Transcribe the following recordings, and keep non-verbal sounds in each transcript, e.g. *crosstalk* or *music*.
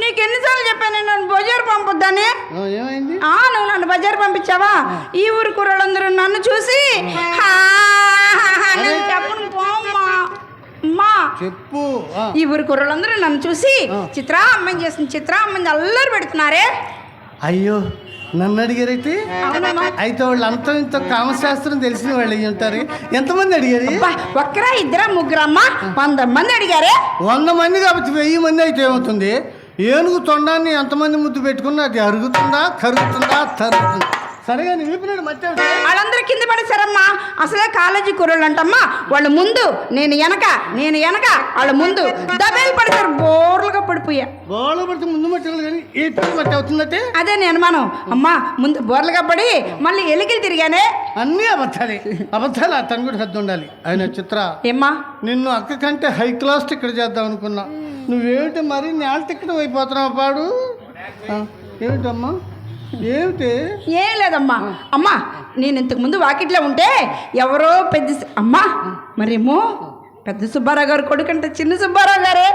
నీకు ఎన్నిసార్లు చెప్పాను నన్ను బజారు పంపొద్దని? ఆ, నువ్వు నన్ను బజారు పంపించావా? ఈ ఊరు కూరలందరూ నన్ను చూసి అమ్మా. చెప్పు. ఈ ఊరు కూరలందరూ నన్ను చూసి చిత్రా అమ్మని చేసిన చిత్రా అమ్మని అల్లరి పెడుతున్నారే? అయ్యో నన్ను అడిగారైతే? అయితే వాళ్ళు అంత ఇంత కామశాస్త్రం తెలిసిన వాళ్ళు అయ్యి ఉంటారు. ఎంతమంది అడిగారు? ఒక్కరా ఇద్దరా ముగ్గురమ్మా వంద మంది అడిగారే? వంద మంది కాబట్టి వెయ్యి మంది అయితే ఏమవుతుంది? ఏనుగు తొండాన్ని ఎంతమంది ముద్దు పెట్టుకున్నా అది అరుగుతుందా కరుగుతుందా తరుగుతుందా? సరిగా నీ వీపినాడు మట్టి ఏమిటి? వాళ్ళందరూ కింద పడేశారమ్మా. అసలే కాలేజీ కూరలు అంటమ్మా. వాళ్ళు ముందు నేను వెనక నేను వెనక వాళ్ళ ముందు. దబేలు పడతారు బోర్లుగా పడిపోయా. గోడ పడితే ముందు మట్టి కానీ ఈ మట్టి అవుతుందంటే? అదే నేను అనుమానం. అమ్మా ముందు బోర్లుగా పడి మళ్ళీ ఎలికలు తిరిగానే. అన్నీ అబద్ధాలే. అబద్ధాలు అతను కూడా సర్దు ఉండాలి. ఆయన చిత్ర ఏమ్మా? నిన్ను అక్క కంటే హై క్లాస్ టికెట్ చేద్దాం అనుకున్నా. నువ్వేమిటి మరి నేల టికెట్ అయిపోతున్నావు పాడు? ఏమిటమ్మా? ఏమిటి? ఏం లేదమ్మా. అమ్మా నేను ఇంతకు ముందు వాకిట్లో ఉంటే ఎవరో పెద్ద అమ్మా మరేమో? పెద్ద సుబ్బారావు గారు కొడుకంటే చిన్న సుబ్బారావు గారే.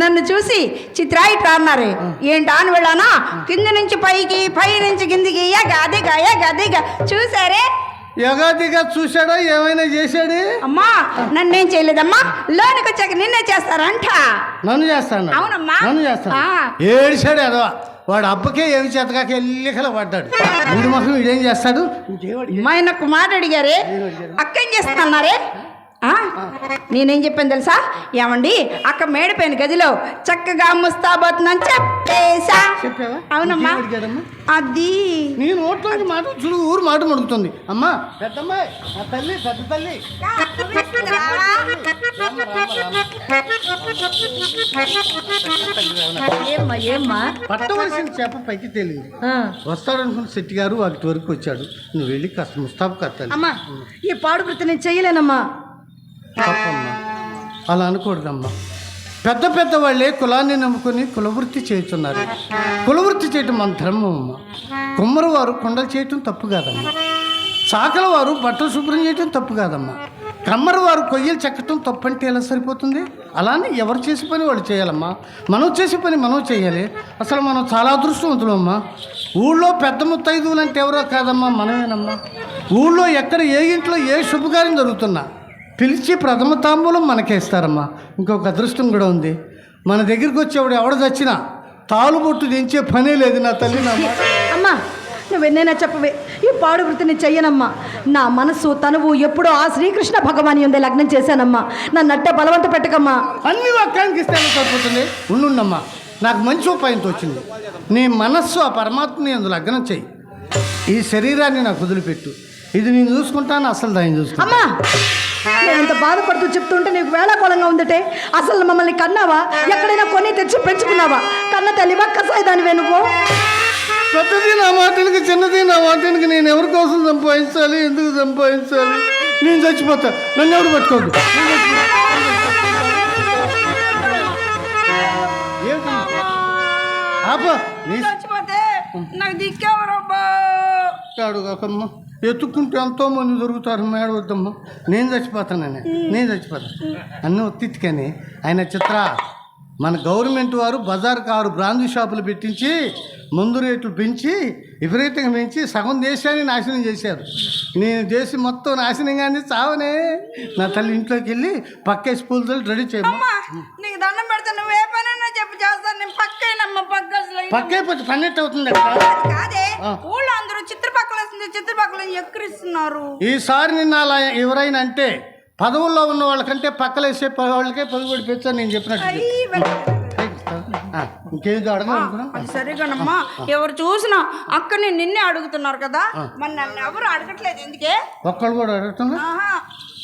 నన్ను చూసి చిత్రా ఇట్లా అన్నారే ఏంటా అని వెళ్ళానా? కింద నుంచి పైకి పై నుంచి కిందికి గదిగా గదిగా చూసారే? యగాదిగా చూశాడో ఏమైనా చేశాడు? అమ్మా నన్నేం చేయలేదమ్మా. లోనికి వచ్చాక నిన్నే చేస్తారంట. నన్ను చేస్తాను అవునమ్మా. నన్ను చేస్తాను. ఏడిశాడు అదో. వాడు అబ్బకే ఏమి చేతకాక ఎల్లికల పడ్డాడు. వీడి మొహం వీడేం చేస్తాడు? మా ఆయన మాట అడిగారే అక్క ఏం చేస్తున్నారే? నేనేం చెప్పాను తెలుసా? ఏమండి? అక్క మేడిపోయిన గదిలో చక్కగా ముస్తాబోతుందని చెప్పేశా. చెప్పావా? అవునమ్మా? అది. నీ నోట్లోంచి మాట చూడు ఊరు మాట మడుగుతుంది అమ్మా పెద్దమ్మాయి నా తల్లి పెద్ద తల్లి. పట్టవలసిన చేప పైకి తెలియదు. వస్తాడనుకున్న శెట్టి గారు వాటి వరకు వచ్చాడు. నువ్వు వెళ్ళి కాస్త ముస్తాబు కట్టాలి. అమ్మా ఈ పాడు వృత్తి నేను చేయలేనమ్మా. తప్పమ్మా. అలా అనకూడదమ్మా పెద్ద పెద్ద వాళ్ళే కులాన్ని నమ్ముకొని కులవృత్తి చేస్తున్నారు. కులవృత్తి చేయటం మన ధర్మం అమ్మా కుమ్మరి వారు కొండలు చేయటం తప్పు కాదమ్మా. చాకల వారు బట్టలు శుభ్రం చేయటం తప్పు కాదమ్మా. కమ్మరి వారు కొయ్యలు చెక్కటం తప్పంటే ఎలా సరిపోతుంది? అలానే ఎవరు చేసే పని వాళ్ళు చేయాలమ్మా. మనం చేసే పని మనం చేయాలి. అసలు మనం చాలా అదృష్టవంతులమ్మా. ఊళ్ళో పెద్ద ముత్తైదువులు అంటే ఎవరో కాదమ్మా మనమేనమ్మా. ఊళ్ళో ఎక్కడ ఏ ఇంట్లో ఏ శుభకార్యం జరుగుతున్నా పిలిచి ప్రథమ తాంబూలం మనకే ఇస్తారమ్మా ఇంకొక అదృష్టం కూడా ఉంది. మన దగ్గరికి వచ్చేవాడు ఎవడ చచ్చినా తాలుబొట్టు దించే పనే లేదు నా తల్లి నా. అమ్మా నువ్వెన్నైనా చెప్పవే. ఈ పాడు వృత్తి నేను చెయ్యనమ్మా. నా మనసు తనువు ఎప్పుడో ఆ శ్రీకృష్ణ భగవాని ఉందే లగ్నం చేశానమ్మా. నా నట్ట బలవంత పెట్టకమ్మా. అన్ని వాక్యానికి సరిపోతుంది? ఉండుండమ్మా. నాకు మంచి ఉపాయంతో వచ్చింది. నీ మనస్సు ఆ పరమాత్మని అందులో లగ్నం చెయ్యి. ఈ శరీరాన్ని నాకు వదిలిపెట్టు. ఇది నేను చూసుకుంటాను అసలు దాన్ని చూసుకుంటా అమ్మా! నేను ఇంత బాధపడుతూ చెప్తుంటే నీకు వేళాకోళంగా ఉందటే. అసలు మమ్మల్ని కన్నావా? ఎక్కడైనా కొని తెచ్చి పెంచుకున్నావా? కన్న తల్లివా కసాయి దానివే నువ్వు. పెద్దది నా మాటలకి చిన్నది నా మాటలకి నేను ఎవరి కోసం సంపాదించాలి? ఎందుకు సంపాదించాలి? నేను చచ్చిపోతా. నన్ను ఎవరు. ఏంటి? ఆపా నీ చచ్చిపోతే నాకు దిక్కెవరబ్బా కాడు కాకమ్మ. ఎత్తుక్కుంటే ఎంతోమంది దొరుకుతారు మేడ వద్దమ్మ. నేను చచ్చిపోతానని. నేను చచ్చిపోతాను అన్నీ ఒత్తిట్టుకని ఆయన చిత్ర మన గవర్నమెంట్ వారు బజార్ కారు బ్రాందీ షాపులు పెట్టించి మందు రేట్లు పెంచి విపరీతంగా పెంచి సగం దేశాన్ని నాశనం చేశారు. నేను దేశం మొత్తం నాశనం కానీ చావనే. నా తల్లి ఇంట్లోకి వెళ్ళి పక్కేసి పూలతో రెడీ చేయమ్మా నీకు దండం పెడతా నువ్వు ఏ పనైనా చెప్పు చేస్తాను నేను పక్కైనమ్మా పక్క పన్నెట్టు అవుతుంది కాదే. ఊళ్ళో అందరూ చిత్రపక్కల వస్తుంది చిత్రపక్కల ఎక్కిరిస్తున్నారు. ఈసారి నిన్న అలా ఎవరైనా అంటే పదవుల్లో ఉన్న వాళ్ళకంటే పక్కలేసే ప- వాళ్ళకే పదవి పెంచాను నేను చెప్పినట్టు సరేగానమ్మా. ఎవరు చూసినా అక్కని నిన్నే అడుగుతున్నారు కదా. మరి నన్ను ఎవరు అడగట్లేదు? ఎందుకే? ఒక్కళ్ళు కూడా అడుగుతున్నా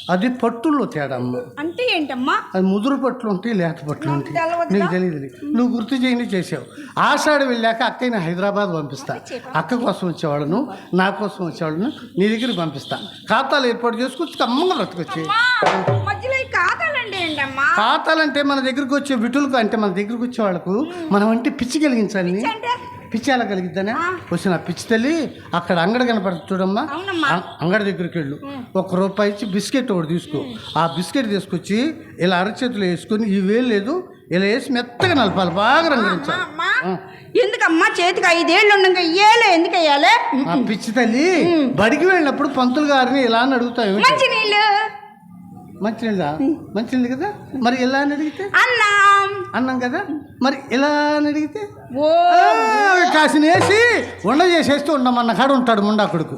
అది పట్టుల్లో తేడా అమ్మ అంటే ఏంటమ్మా? అది ముదురు పట్లు ఉంటాయి లేత పట్లు ఉంటాయి? నీకు తెలియదు నువ్వు గుర్తు చేయని చేసావు. ఆషాఢ వెళ్ళాక అక్కని హైదరాబాద్ పంపిస్తా. అక్క కోసం వచ్చేవాళ్ళను నా కోసం వచ్చేవాళ్ళను నీ దగ్గరికి పంపిస్తా. ఖాతాలు ఏర్పాటు చేసుకొచ్చి అమ్మగా బ్రతకొచ్చి ఖాతాలంటే మన దగ్గరికి వచ్చే విటులకు అంటే మన దగ్గరికి వచ్చే వాళ్ళకు మనం అంటే పిచ్చి కలిగించాలి. పిచ్చి ఎలా కలిగిద్దానే వచ్చిన పిచ్చి తల్లి అక్కడ అంగడి కనపడుతుంది చూడమ్మా. అంగడి దగ్గరికి వెళ్ళు ఒక రూపాయి ఇచ్చి బిస్కెట్ ఒకటి తీసుకో. ఆ బిస్కెట్ తీసుకొచ్చి ఇలా అరచేతులు వేసుకొని ఈ వేలు లేదు. ఇలా వేసి మెత్తగా నలపాలి. బాగా రంగురించాలి. అమ్మా, ఎందుకమ్మా చేతికి ఐదేళ్ళు ఉండగా ఎందుకు వేయాలి పిచ్చి తల్లి బడికి వెళ్ళినప్పుడు పంతులు గారిని ఇలా అని? మంచి నీళ్ళు మంచినీళ్ళ? మంచినీళ్ళు కదా? మరి ఎలా అని అడిగితే? అన్నం. అన్నాం కదా? మరి ఎలా అని అడిగితే? ఓ. కాసిన వేసి ఉండ చేసేస్తూ ఉండమన్న కాడ ఉంటాడు ముండా కొడుకు.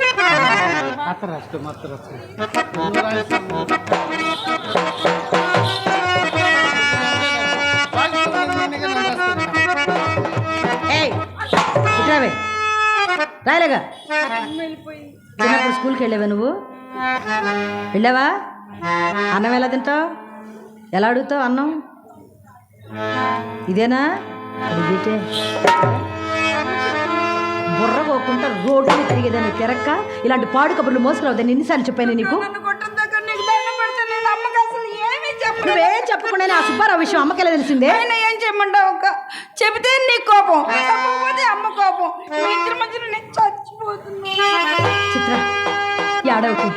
ఇట్రావే. రాయలేగా? చిన్నప్పుడు స్కూల్కి వెళ్ళావా నువ్వు? వెళ్ళావా? అన్నం ఎలా తింటావు? ఎలా అడుగుతావు అన్నం? ఇదేనా? ఇదేటే బుర్ర పోకుండా రోడ్డు తిరిగేదాన్ని తిరక్క? ఇలాంటి పాడు కబుర్లు మోసుకురావద్దని ఎన్నిసార్లు చెప్పాను నీకు? నువ్వేం చెప్పకుండానే ఆ సుబ్బారావు విషయం అమ్మకెలా తెలిసిందే? ఆయన ఏం చేయమంటావు అక్క? చెబితే నీ కోపం చెప్పకపోతే అమ్మ కోపం. మీ ఇద్దరి మధ్యన నేను చచ్చిపోతున్నా. చిత్ర ఏడవకి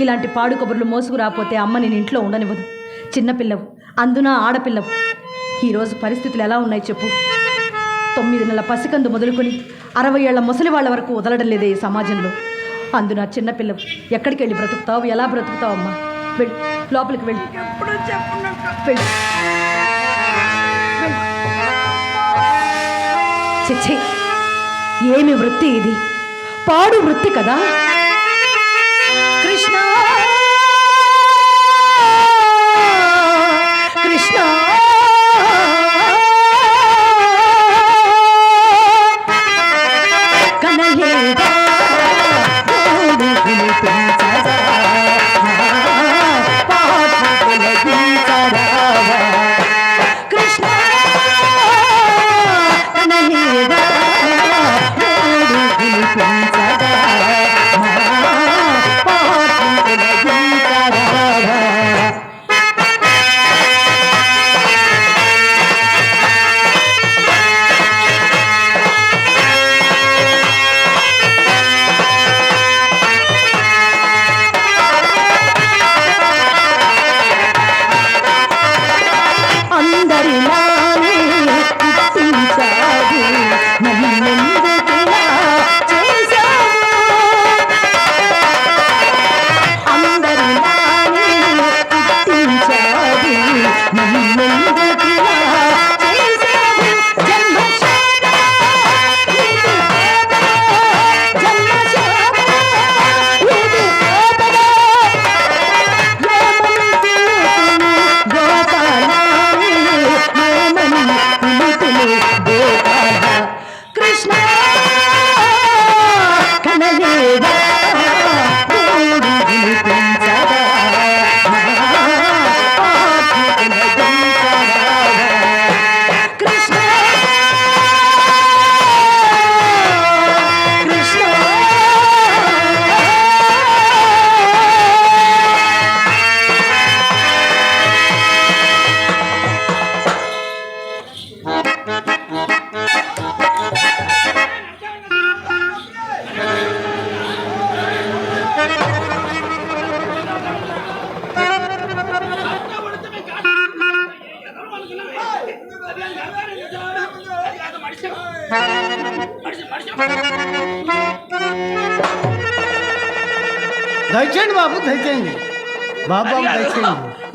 ఇలాంటి పాడు కబుర్లు మోసుకు రాపోతే అమ్మ నేను ఇంట్లో ఉండనివ్వదు. చిన్నపిల్లవు అందున ఆడపిల్లవు. ఈరోజు పరిస్థితులు ఎలా ఉన్నాయి చెప్పు. తొమ్మిది నెలల పసికందు మొదలుకొని అరవై ఏళ్ళ ముసలి వాళ్ళ వరకు వదలడం లేదే ఈ సమాజంలో. అందున చిన్నపిల్లవు ఎక్కడికి వెళ్ళి బ్రతుకుతావు? ఎలా బ్రతుకుతావు అమ్మా? వెళ్ళి లోపలికి వెళ్ళి. వెళ్ళి. చిచ్చి ఏమి వృత్తి ఇది? పాడు వృత్తి కదా?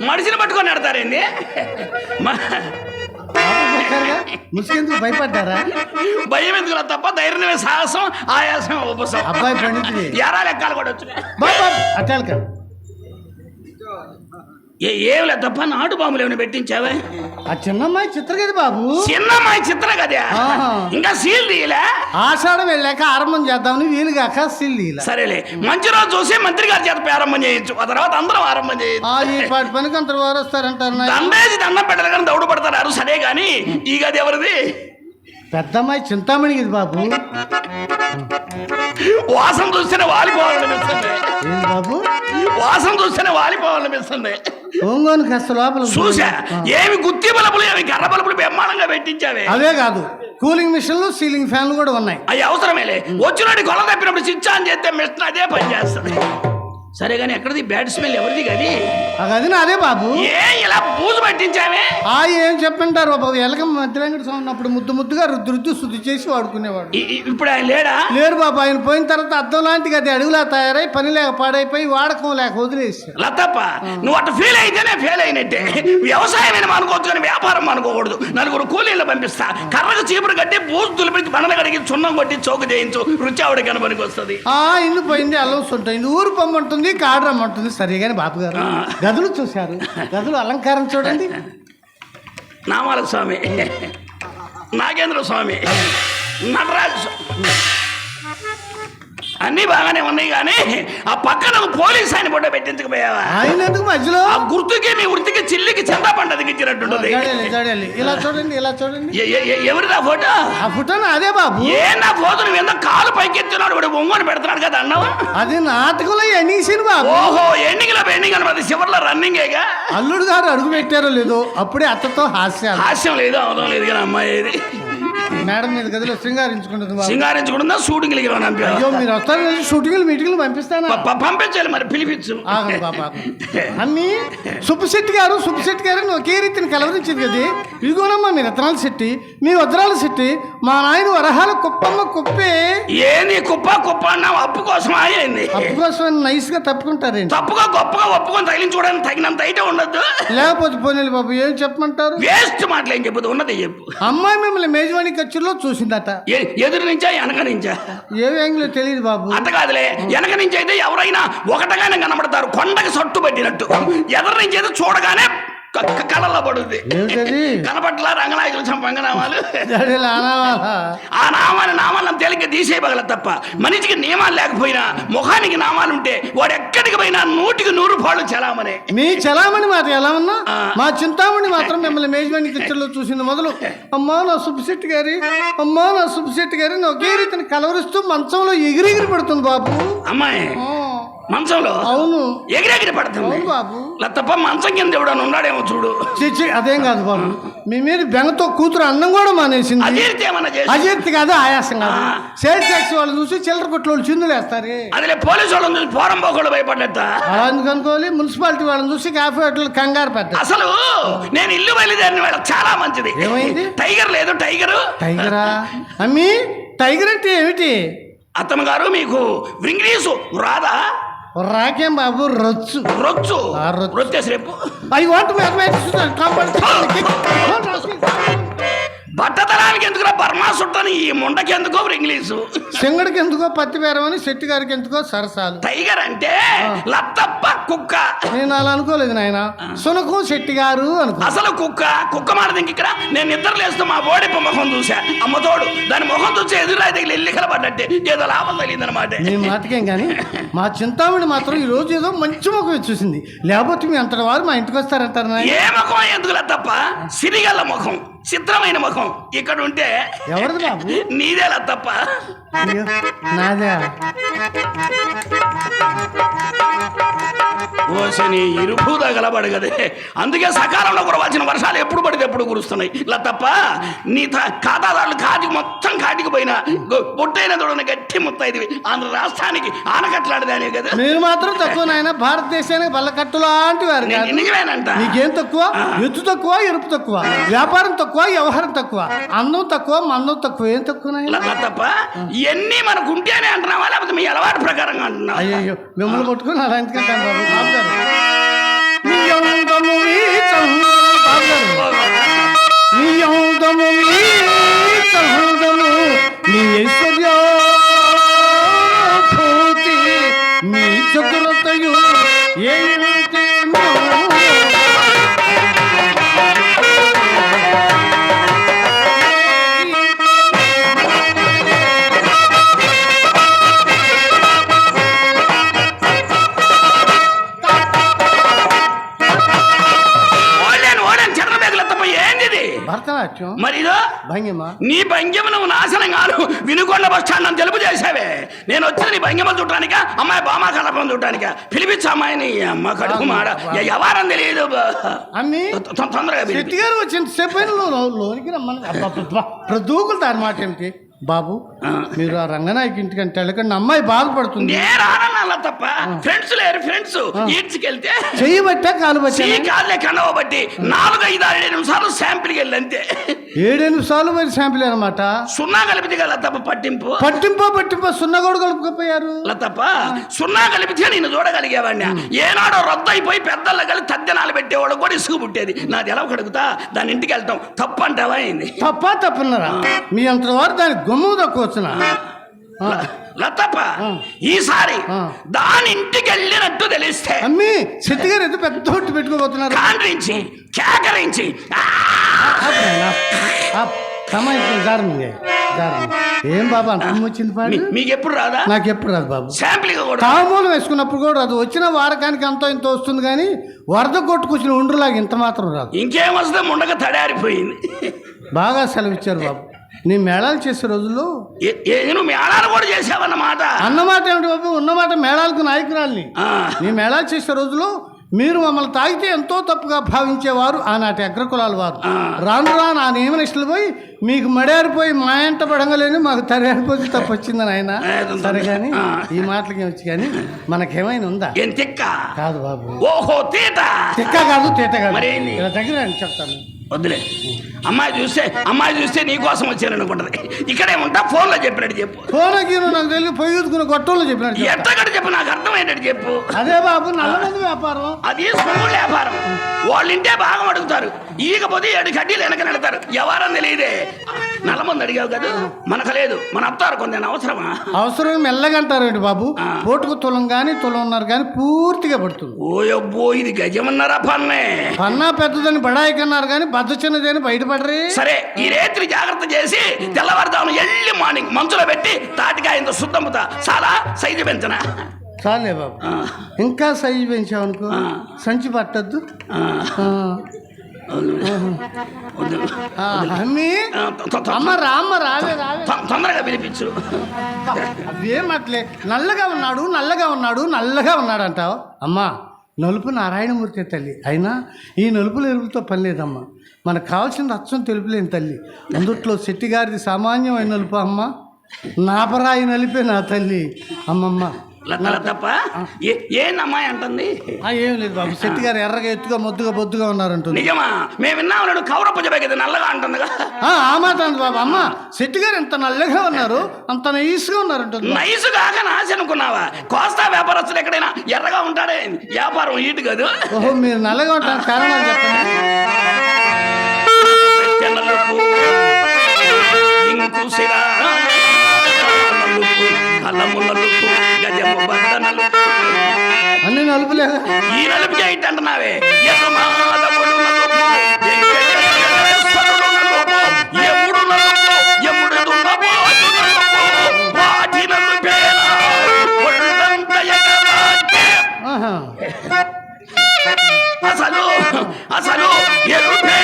మనిషిని పట్టుకొని కొట్టారుగా ముసుకెందుకు భయపడ్డారా? భయం ఎందుకు తప్ప? ధైర్యమే సాహసం ఆయాసం ఉపసం అబ్బాయి పండితుడే ఎరా లెక్కలు కూడా వచ్చినాయి కదా. ఏ తప్ప నాటు బాంబులు ఏమైనా పెట్టించావే? ఆ చిన్నమ్మాయి చిత్రగది బాబు. చిన్నమ్మాయి చిత్ర కదే ఆహా. ఇంకా సీల్ తీయలే? ఆషాఢం వెళ్ళాక ఆరంభం చేద్దామని వీలుగాక సిల్లీల సరేలే. మంచి రోజు చూసి మంత్రి గారి చేత ప్రారంభం చేయొచ్చు. ఆ తర్వాత అందరం ఆరంభం చేయొచ్చు. ఆ ఈ పాటి పనికి అంత వారు వస్తారంటారు. దండేసి దండం పెట్టాలి కానీ దౌడు పడతారు. సరే కానీ ఈ గది ఎవరిది? పెద్దమ్మాయి చింతామణి ఇది బాబు. వాసన చూస్తేనే వాలిపోవాలనిపిస్తుంది ఏంది బాబు? వాసన చూస్తేనే వాలిపోవాలనిపిస్తుంది ఒంగోని కాస్త లోపల చూసా. ఏమి గుత్తి బలుపులు ఏమి కర్ర బలుపులు బ్రహ్మాండంగా పెట్టించావే. అవే కాదు కూలింగ్ మిషన్లు సీలింగ్ ఫ్యాన్లు కూడా ఉన్నాయి. అవి అవసరమేలే వచ్చినోడి కొల తప్పినప్పుడు స్విచ్ ఆన్ చేస్తే మిషన్ అదే పని చేస్తుంది. సరే కానీ ఎక్కడిది? బ్యాడ్ స్మెల్ ఎవరిది గది? గది నాదే బాబు. ఏ ఇలా బూజు పట్టించావే? ఆ ఏం చెప్పంటారు? బాబు ఎలక మధ్యలంగడి స్వామి ఉన్నప్పుడు ముద్దు ముద్దుగా రుద్దు రుద్దు శుద్ధి చేసి వాడుకునేవాడు. ఇప్పుడు ఆయన లేడా? లేరు బాబు. ఆయన పోయిన తర్వాత అద్దం లాంటి గది అడుగులా తయారై పని లేక పాడైపోయి వాడకం లేక వదిలేసారు లతప్ప నువ్వు అటు ఫీల్ అయితేనే ఫెయిల్ అయినట్టే. వ్యవసాయం అనుకోవచ్చు కానీ వ్యాపారం అనుకోకూడదు నలుగురు కూలీలు పంపిస్తా. కర్రకు చీపురు కట్టి బూజు తులిపి బండలు కడిగి చున్నం కొట్టి చౌక చేయించు. రుచి ఆవిడ కనపనికి వస్తుంది. ఆ ఇల్లు పోయింది అల్లం ఉంటుంది ఊరు పొమ్మంటుంది కాడు రమ్మంటుంది సరే కానీ బాబు గారు గదులు చూశారు. గదులు అలంకారం చూడండి. నామాల స్వామి. నాగేంద్ర స్వామి. నటరాజ స్వామి. అన్నీ బాగానే ఉన్నాయి కానీ ఆ పక్కన పోలీస్ ఆయన ఫోటో పెట్టించకపోయావా ఆయన ఎందుకు మధ్యలో? ఆ గుర్తుకి మీ వృత్తికి చిల్లికి చందా పండదికి ఇచ్చినట్టుంటది ఇలా చూడండి ఇలా చూడండి. ఎవరిదా ఫోటో? ఆ ఫోటో అదే బాబు. ఏ నా ఫోటో? నువ్వు ఎంత కాలు పైకెత్తున్నాడు వాడు ఒంగోని పెడుతున్నాడు కదా అన్నావా? అది నాటకంలో ఎనీసిన బాబు. ఓహో ఎన్నికల పెండింగ్ అనమాట చివరిలో రన్నింగేగా? అల్లుడు గారు అడుగు పెట్టారో లేదో అప్పుడే అత్తతో హాస్యాలు హాస్యం లేదు అవడం లేదు కానీ అమ్మాయి మేడం మీద గదిలో శృంగారించుకుంటుంది బాబు. సింగారించుకుంటుందా షూటింగ్లకి అయ్యో మీరు వస్తారు షూటింగ్లు మీటింగ్లు పంపిస్తానా? పంపించాలి మరి పిలిపించు. ఆగండి బాబు. అమ్మి సుబ్బశెట్టి గారు సుబ్బశెట్టి గారు ఒకే రీతిని కలవరించింది కదా. ఇదిగోనమ్మా మీ రత్నాల శెట్టి మీ వజ్రాల శెట్టి మా నాయన వరహాల కుప్పమ్మ కుప్పే. ఏంది కుప్ప కుప్ప అన్నావు? అప్పు కోసం అయ్యింది అప్పు కోసం నైస్గా తప్పుకుంటారేంటి? తప్పుగా గొప్పగా ఒప్పుకొని తగిలించుకోవడానికి తగినంత అయితే ఉండదు లేకపోతే పోనీ బాబు ఏం చెప్పమంటారు? వేస్ట్ మాటలు ఏం చెప్పదు ఉన్నది చెప్పు. అమ్మాయి మిమ్మల్ని మేజవాణి ఖర్చులో చూసిందట. ఎదురు నుంచా వెనక నుంచా? ఏ యాంగిలో తెలియదు బాబు. అంత కాదులే. వెనక నుంచి అయితే ఎవరైనా ఒకటగానే కనబడతారు. కొండకి సట్టు పట్టినట్టు. ఎదురు నుంచి అయితే చూడగానే క- క- కళ్ళల్లో పడుద్ది కనపట్ల రంగనాయకులు చంపంగ నామాలు. జడేలు ఆనవాలా. ఆ నామాన్ని నామాలను తేలిక తీసేయబగల తప్ప. మనిషికి నియమాలు లేకపోయినా ముఖానికి నామాలు ఉంటే వాడు ఎక్కడికి పోయినా నూటికి నూరు పాళ్ళు చలామనే మీ చలామణి మాట ఎలా ఉన్నా. మా చింతామణి మాత్రం మిమ్మల్ని మేజవాణి కిచెన్లో చూసింది మొదలు. అమ్మా నా సుబ్బశెట్టి గారి అమ్మా నా సుబ్బశెట్టి గారి ఒకే రీతిని కలవరిస్తూ మంచంలో ఎగిరెగిరి పడుతుంది బాబు. అమ్మాయి మంచంలో? అవును. ఎగిరెగిరి పడుతుంది బాబు. తప్ప మంచం కింద ఎవడన్నా ఉన్నాడేమో చూడు. చిచ్చి అదేం కాదు బాబు. మీ మీద బెంగతో కూతురు అన్నం కూడా మానేసింది. అజీర్తి ఏమన్నా చేసి అజీర్తి కాదు ఆయాసం కాదు. సేల్ ట్యాక్స్ వాళ్ళు చూసి చిల్లర కొట్లు వాళ్ళు చిందులు వేస్తారే. అదిలే పోలీసు వాళ్ళని చూసి పోరం పోకూడదు భయపడ్డట అనుకోవాలి? మున్సిపాలిటీ వాళ్ళని చూసి కాఫీ హోటల్ కంగారు పెట్ట అసలు నేను ఇల్లు బయలుదేరిన వేళ చాలా మంచిది. ఏమైంది? టైగర్ లేదు టైగర్. టైగరా? అమ్మి టైగర్ అంటే ఏమిటి? అత్తమ్మ గారు మీకు ఇంగ్లీషు రాదా? రాకేం బాబు రొచ్చు. రొచ్చు. రొచ్చేసి రేపు. ఐ వాంట్ మ్యాథమెటిక్స్ బట్టతనానికి ఎందుకురా బర్మా సుట్టని? ఈ ముండకి ఎందుకో ఇంగ్లీషు? సింగడికి ఎందుకో పత్తి బేరమని శెట్టి గారికి ఎందుకో సరసాలు. టైగర్ అంటే లత్తప్ప కుక్క. నేను అలా అనుకోలేదు నాయన. సునకం శెట్టి గారు అనుకో. అసలు కుక్క కుక్క మాట ఇక్కడ? నేను నిద్ర లేస్తూ మా బోడిప్ప ముఖం చూసా అమ్మతోడు దాని ముఖం చూసి ఎదురు తగిలి ఎల్లికల పడ్డట్టే? ఏదో లాభం తగిలిందనమాట. మీ మాటకేం కానీ మా చింతామణి మాత్రం ఈ రోజు ఏదో మంచి ముఖం చూసింది. లేకపోతే మీ అంతటి వారు మా ఇంటికి వస్తారంటారు ఏ ముఖం ఎందుకు తప్ప సిరిగల్ల ముఖం. చిత్రమైన ముఖం. ఇక్కడ ఉంటే ఎవరిది బాబు? నీదే తప్ప. నాదే. ఓసని ఇరుపు తగలబడగదే అందుకే సకాలంలో కురవాల్సిన వర్షాలు ఎప్పుడు పడితే ఎప్పుడు కురుస్తున్నాయి. ఇలా తప్ప నీ త- ఖాతాదారులు కాటికి మొత్తం కాటికి పోయినా బొట్టైన దొడన గట్టి ముత్తైదివి. ఆంధ్ర రాష్ట్రానికి ఆనకట్లాడదానే కదా. మీరు మాత్రం తక్కువ నాయన భారతదేశానికి బల్లకట్టు లాంటి వారు కాదు. నిజమేనంట నీకేం తక్కువ? ఎత్తు తక్కువ ఎరుపు తక్కువ? వ్యాపారం తక్కువ వ్యవహారం తక్కువ? అందం తక్కువ మందం తక్కువ? ఏం తక్కువ తప్ప ఇవన్నీ మనకు ఉంటేనే అంటున్నావా? లేకపోతే మీ అలవాటు ప్రకారంగా అంటున్నావా? అయ్యో మిమ్మల్ని అలా బాబు? గారు నీ అందము మరి ఇదో భంగిమ? నీ భంగిమ నువ్వు నాశనం కాను వినుకొండ బస్ స్టాండ్ అని తెలుపు చేసావే నేను వచ్చిన నీ భంగిమ చూడటానిక? అమ్మాయి బామా కలపం చూడటానిక? పిలిపించు అమ్మాయిని అమ్మ కడుపు మాడ. ఎవరని తెలియదు తొ- తొందరగా వచ్చిన లో- లో- లోనికి రమ్మని. అబ్బబ్బబ్బా. ఇప్పుడు దూకులు దాని మాట ఏమిటి? బాబు మీరు ఆ రంగనాయకి ఇంటికంటే వెళ్ళకండి అమ్మాయి బాధపడుతుంది. రానన్నా తప్ప? ఫ్రెండ్స్ లేరు ఫ్రెండ్స్ ఈడ్చుకెళ్తే? చెయ్యి బట్టా కాలు బట్టా కాళ్ళే కనవ బట్టి నాలుగు ఐదు ఆరు ఏడు నిమిషాలు శాంపిల్కి వెళ్ళి అంతే. ఏడెనిమిది సార్లు మరి శాంపిల్ అనమాట? సున్నా కలిపితే కదా తప్ప పట్టింపు? పట్టింపో పట్టింపో సున్న కూడా కలుపుకపోయారు. తప్ప? సున్నా కలిపితే నేను చూడగలిగేవాడిని. ఏనాడో రద్దు అయిపోయి పెద్దల కలిసి తద్దెనాలు పెట్టేవాడు కూడా ఇసుగు పుట్టేది. నాది ఎలా కడుగుతా దాని ఇంటికి వెళ్తాం. తప్పు అంటావా అయింది తప్ప తప్పున్నారా? మీ అంత వారు దాని గమ్ము తక్కువచ్చునా లతప్ప ఈసారి దాని ఇంటికి వెళ్ళినట్టు తెలిస్తే. అమ్మి శెట్టి గారు ఎంత పెద్ద హొట్టు పెట్టుకోబోతున్నారు. కాండ్రించి కేకరించి. ఏం బాబా వచ్చింది పాడు? మీకు ఎప్పుడు రాదా? నాకు ఎప్పుడు రాదు బాబు. శాంపిల్ తామూలం వేసుకున్నప్పుడు కూడా రాదు. వచ్చిన వారకానికి అంతో ఇంత వస్తుంది కానీ వరద కొట్టుకొచ్చిన ఉండ్రులాగా ఇంత మాత్రం రాదు. ఇంకేం వస్తే ముండక తడారిపోయింది. బాగా సెలవిచ్చారు బాబు. నీ మేళాలు చేసే రోజుల్లో నువ్వు మేళాలు కూడా చేసావన్నమాట. అన్నమాట ఏమిటి బాబు? ఉన్నమాట మేళాలకు నాయకురాల్ని. నీ మేళాలు చేసే రోజుల్లో మీరు మమ్మల్ని తాగితే ఎంతో తప్పుగా భావించేవారు ఆనాటి అగ్రకులాల వారు. రాను రాను ఆ నియమనిష్టలు పోయి మీకు మడారిపోయి మా ఎంట పడంగలేని మాకు తరియారిపోతే తప్పు వచ్చిందని ఆయన సరే కానీ. ఈ మాటలకి వచ్చి కానీ మనకేమైనా ఉందా? కాదు బాబు. ఓహో తీత. తిక్క కాదు తీట కాదు? ఇలా దగ్గర చెప్తాను. వద్దులే. అమ్మాయి చూస్తే అమ్మాయి చూస్తే నీ కోసం వచ్చాను అనుకుంటది ఇక్కడే ఉంటా ఫోన్లో చెప్పినట్టు చెప్పు. ఫోన్ నాకు తెలియదు పొయ్యి ఊదుకున్న గొట్టంలో చెప్పినట్టు. ఎత్తగడ చెప్పు నాకు అర్థమయ్యేటట్టు చెప్పు. అదే బాబు నల్లమంది వ్యాపారం. అది స్కూల్ వ్యాపారం. వాళ్ళ ఇంటే భాగం అడుగుతారు. ఈకపోతే ఏడు కడ్డీలు వెనక నెడతారు. ఎవరని తెలియదే. నల్లమంది అడిగావు కదా? మనకు లేదు మన అత్తారు కొంత అవసరమా? అవసరం మెల్లగా అంటారు బాబు. పోటుకు తులం కానీ తులం ఉన్నారు కానీ పూర్తిగా పడుతుంది. ఓయబ్బో ఇది గజమన్నారా పన్నే. పన్నా పెద్దదని బడాయి కన్నారు కానీ బద్ద చిన్నదని బయటపడరే. సరే ఈ రేత్రి జాగ్రత్త చేసి తెల్లవారుదాము ఎల్లి మార్నింగ్ మంచులో పెట్టి తాటికాయంతో శుద్ధముతా. చాలా సైజు పెంచనా? చాలే బాబు. ఇంకా సైజు పెంచావనుకో ఆ. సంచి పట్టద్దు. అమ్మి. అమ్మ రామ్మ రావే రావే. తొందరగా పిలిపించు అవేం అట్లే నల్లగా ఉన్నాడు నల్లగా ఉన్నాడు నల్లగా ఉన్నాడు అంటావు అమ్మా నలుపు నారాయణమూర్తి తల్లి. అయినా ఈ నలుపులు ఎరుపులతో పని లేదమ్మా. మనకు కావాల్సింది అచ్చం తెలుపులేని తల్లి. అందుట్లో శెట్టిగారిది సామాన్యమైన నలుపు అమ్మ. నాపరాయి నలిపే నా తల్లి. అమ్మమ్మ. లతల తప్ప ఏ- ఏందమ్మాయి అంటుంది? ఏం లేదు బాబు శెట్టిగారు ఎర్రగా ఎత్తుగా మొద్దుగా బొద్దుగా ఉన్నారంటుంది. నిజమా? మేము విన్నాము కౌరప్ప చెప్పేది నల్లగా అంటుందిగా. ఆ, మాట అంది బాబు అమ్మ శెట్టిగారు ఎంత నల్లగా ఉన్నారు అంత నైస్గా ఉన్నారంటుంది నైసు కాక నాశ అనుకున్నావా? కోస్తా వ్యాపారస్తులు ఎక్కడైనా ఎర్రగా ఉంటాడే? వ్యాపారం ఈటు కాదు. ఓహో మీరు నల్లగా ఉంటారు కారణాలు చెప్పండి. తెల్లలకు నలుపు, గజము బద్ద నలుపు. అన్ని నలుపులేగా ఈ నలుపు. ఆహా. అసలు అసలు ఎరుపే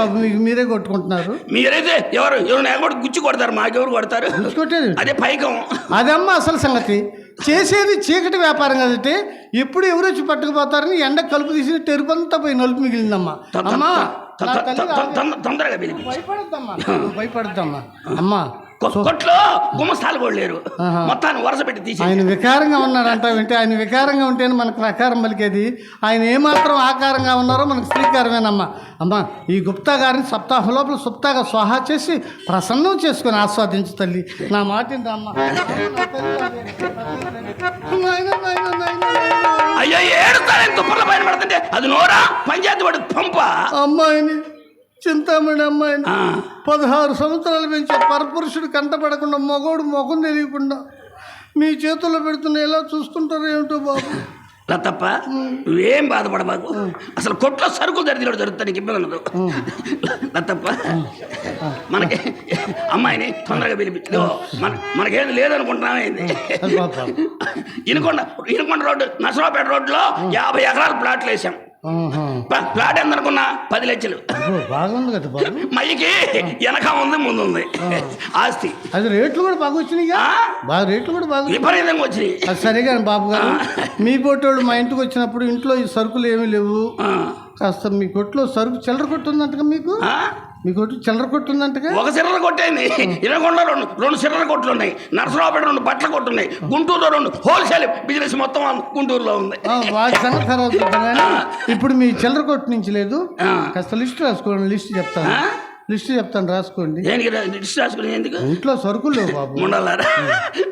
బాబు మీకు మీరే కొట్టుకుంటున్నారు. మీరైతే ఎవరు? ఎవరు ఎగబడి గుచ్చి కొడతారు? మాకెవరు కొడతారు? కొట్టేది. అదే పైకం. అదమ్మ అసలు సంగతి. చేసేది చీకటి వ్యాపారం కదంటే ఎప్పుడు ఎవరు వచ్చి పట్టుకుపోతారని ఎండ కలుపు తీసి టెరుపంతా పోయి నలుపు మిగిలిందమ్మా. అమ్మా తొందరగా భయపడద్దమ్మా. *laughs* భయపడద్దమ్మా. అమ్మా కొట్లో గుమ్మస్తాలు కూడా లేరు. మొత్తాన్ని వరుస పెట్టి తీసి ఆయన వికారంగా ఉన్నాడంట వింటే ఆయన వికారంగా ఉంటేనే మనకు ప్రకారం పలికేది. ఆయన ఏమాత్రం ఆకారంగా ఉన్నారో మనకు శ్రీకారమేనమ్మా. అమ్మా ఈ గుప్తా గారిని సప్తాహం లోపల సుప్తాగా స్వాహా చేసి ప్రసన్నం చేసుకొని ఆస్వాదించు తల్లి. నా మాట అయ్యో తుప్పర్ల పైన పడుతుంటే అది నోరా? పంచాయతీ వాడు పంప. అమ్మాయిని. చింతామణి అమ్మాయిని పదహారు సంవత్సరాలు పెంచే పరపురుషుడు కంటపడకుండా మగోడు మొఖం తెలియకుండా మీ చేతుల్లో పెడుతున్న ఎలా చూస్తుంటారో ఏమిటో బాబు? లతప్ప నువ్వేం బాధపడబాకు అసలు కొట్లో సరుకులు జరిగినట్టు జరుగుతుంది నీకు ఇబ్బంది ఉండదు. లతప్ప మనకి అమ్మాయిని తొందరగా పిలిపించు మన మనకేది లేదనుకుంటున్నామేంది ఇనుకొండ ఇనుకొండ రోడ్డు నసరాపేట రోడ్డులో యాభై ఎకరాల ప్లాట్లు వేసాం ప్లాట్ ఎంత అనుకున్నా పది లక్షలు. బాగుంది కదా మయ్యకి వెనక ఉంది ముందు ఉంది ఆస్తి. అది రేట్లు కూడా బాగా వచ్చినాయిగా ఆ? బాగా రేట్లు కూడా బాగా విపరీతంగా వచ్చినాయి. అది సరే కానీ బాబు గారు మీ పోటోళ్ళు మా ఇంటికి వచ్చినప్పుడు ఇంట్లో ఈ సరుకులు ఏమీ లేవు. కాస్త మీ కొట్లో సరుకు చిల్లర కొట్టు ఉందంటగా మీకు? మీకు చిల్లర కొట్టు ఉందంటగా ఒక సిర్ర కొట్టేయండి. ఇరగొండలో రెండు రెండు సిర్ర కొట్లు ఉన్నాయి నరసరావుపేట రెండు బట్టల కొట్లు ఉన్నాయి గుంటూరులో రెండు హోల్సేల్ బిజినెస్ మొత్తం గుంటూరులో ఉంది. ఇప్పుడు మీ చిల్లర కొట్టు నుంచి లేదు. కాస్త లిస్ట్ రాసుకోండి లిస్ట్ చెప్తాను? లిస్ట్ చెప్తాను రాసుకోండి. లిస్ట్ రాసుకుని ఎందుకు? ఇంట్లో సరుకులు బాబు. ఉండాలారా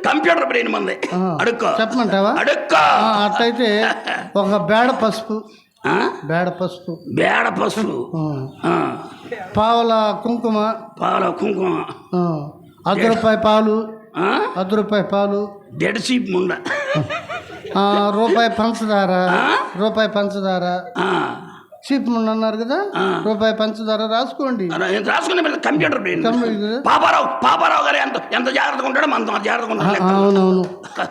కంప్యూటర్ బ్రెయిన్ మంది. అడుక్కో. చెప్పమంటావా? అడుక్కో. అట్లయితే ఒక బేడ పసుపు? బేడ పసుపు. బేడ పసుపు. పావుల కుంకుమ. పాల కుంకుమ. అర్ధ రూపాయి పాలు? అర్ధ రూపాయి పాలు. డెడ్ సీప్ ముండ. రూపాయి పంచదార. రూపాయి పంచదార. చీప్ ముందు అన్నారు కదా. రూపాయి పంచదార రాసుకోండి. రాసుకునే కంప్యూటర్. పాపారావు పాపారావు గారు ఎంత ఎంత జాగ్రత్తగా ఉంటాడో అంత జాగ్రత్తగా ఉంటాడు. అవునవును.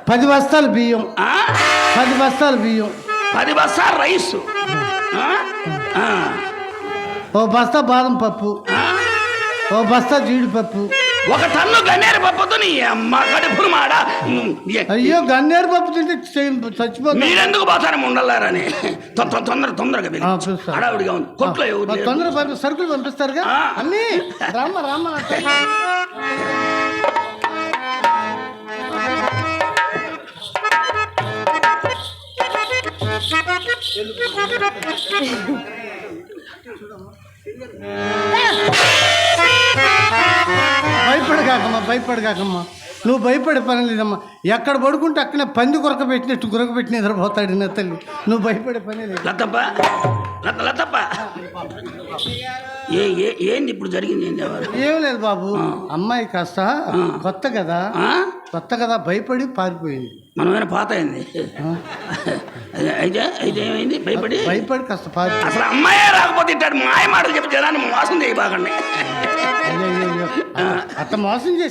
పది బస్తాలు బియ్యం? పది బస్తాలు బియ్యం. పది బస్సా రైస్. ఓ బస్తా బాదం పప్పు? ఓ బస్తా జీడిపప్పు. ఒక టన్ను గన్నేరు పప్పుతో నీ అమ్మ కడుపురు మాడ అయ్యో గన్నేరు పప్పు తింటే చే- చచ్చిపోతా. మీరెందుకు పోతారు ఉండాలని తొందర తొందరగా. హడావుడిగా ఉంది కొట్లో. తొందర సరుకులు పంపిస్తారుగా. అన్నీ? రామ్మ రామ్మ *laughs* భయపడగాకమ్మా భయపడగాకమ్మా. నువ్వు భయపడే పని లేదమ్మా. ఎక్కడ పడుకుంటే అక్కడే పంది కొరక పెట్టినట్టు కొరక పెట్టి నిద్రపోతాడు నా తల్లి. నువ్వు భయపడే పని లేదు. లతప్ప లత లతప్ప. ఏ ఏ ఏంది ఇప్పుడు జరిగింది? ఏం లేదు బాబు. అమ్మాయి కాస్త కొత్త కదా? కొత్త కదా భయపడి పారిపోయింది. మనమైనా పాత అయింది? అయితే అయితే ఏమైంది? భయపడి? భయపడి కాస్త పారి అసలు అమ్మాయే రాకపోతే ఇట్టాడు మాయ మాటలు చెప్పి జనాన్ని మోసం చేయబాకండి. అట్ట మోసం చేసి